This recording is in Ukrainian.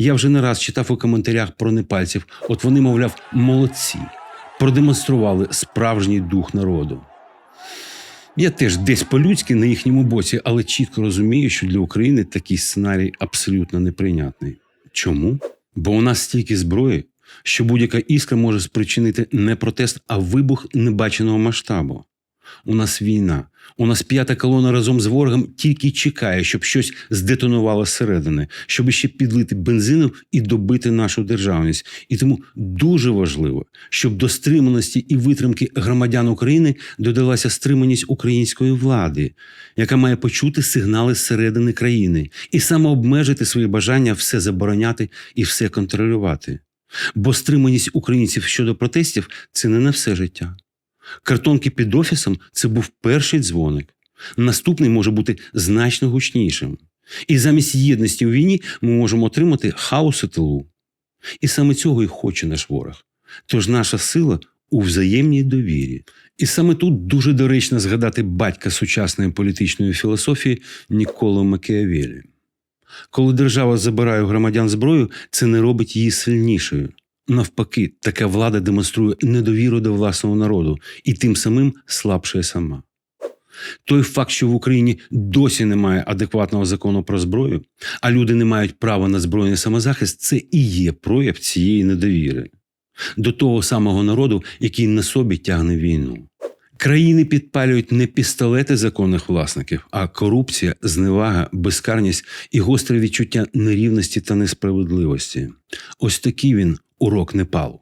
Я вже не раз читав у коментарях про непальців. От вони, мовляв, молодці, продемонстрували справжній дух народу. Я теж десь по-людськи на їхньому боці, але чітко розумію, що для України такий сценарій абсолютно неприйнятний. Чому? Бо у нас стільки зброї, що будь-яка іскра може спричинити не протест, а вибух небаченого масштабу. У нас війна. У нас п'ята колона разом з ворогом тільки чекає, щоб щось здетонувало зсередини, щоб ще підлити бензину і добити нашу державність. І тому дуже важливо, щоб до стриманості і витримки громадян України додалася стриманість української влади, яка має почути сигнали зсередини країни і самообмежити свої бажання все забороняти і все контролювати. Бо стриманість українців щодо протестів це не на все життя. Картонки під офісом це був перший дзвоник. Наступний може бути значно гучнішим. І замість єдності у війні ми можемо отримати хаос у тилу. І саме цього і хоче наш ворог. Тож наша сила у взаємній довірі. І саме тут дуже доречно згадати батька сучасної політичної філософії Ніколо Макіавелі. Коли держава забирає у громадян зброю, це не робить її сильнішою. Навпаки, така влада демонструє недовіру до власного народу і тим самим слабшає сама. Той факт, що в Україні досі немає адекватного закону про зброю, а люди не мають права на збройний самозахист, це і є прояв цієї недовіри до того самого народу, який на собі тягне війну. Країни підпалюють не пістолети законних власників, а корупція, зневага, безкарність і гостре відчуття нерівності та несправедливості. Ось такий він урок Непалу.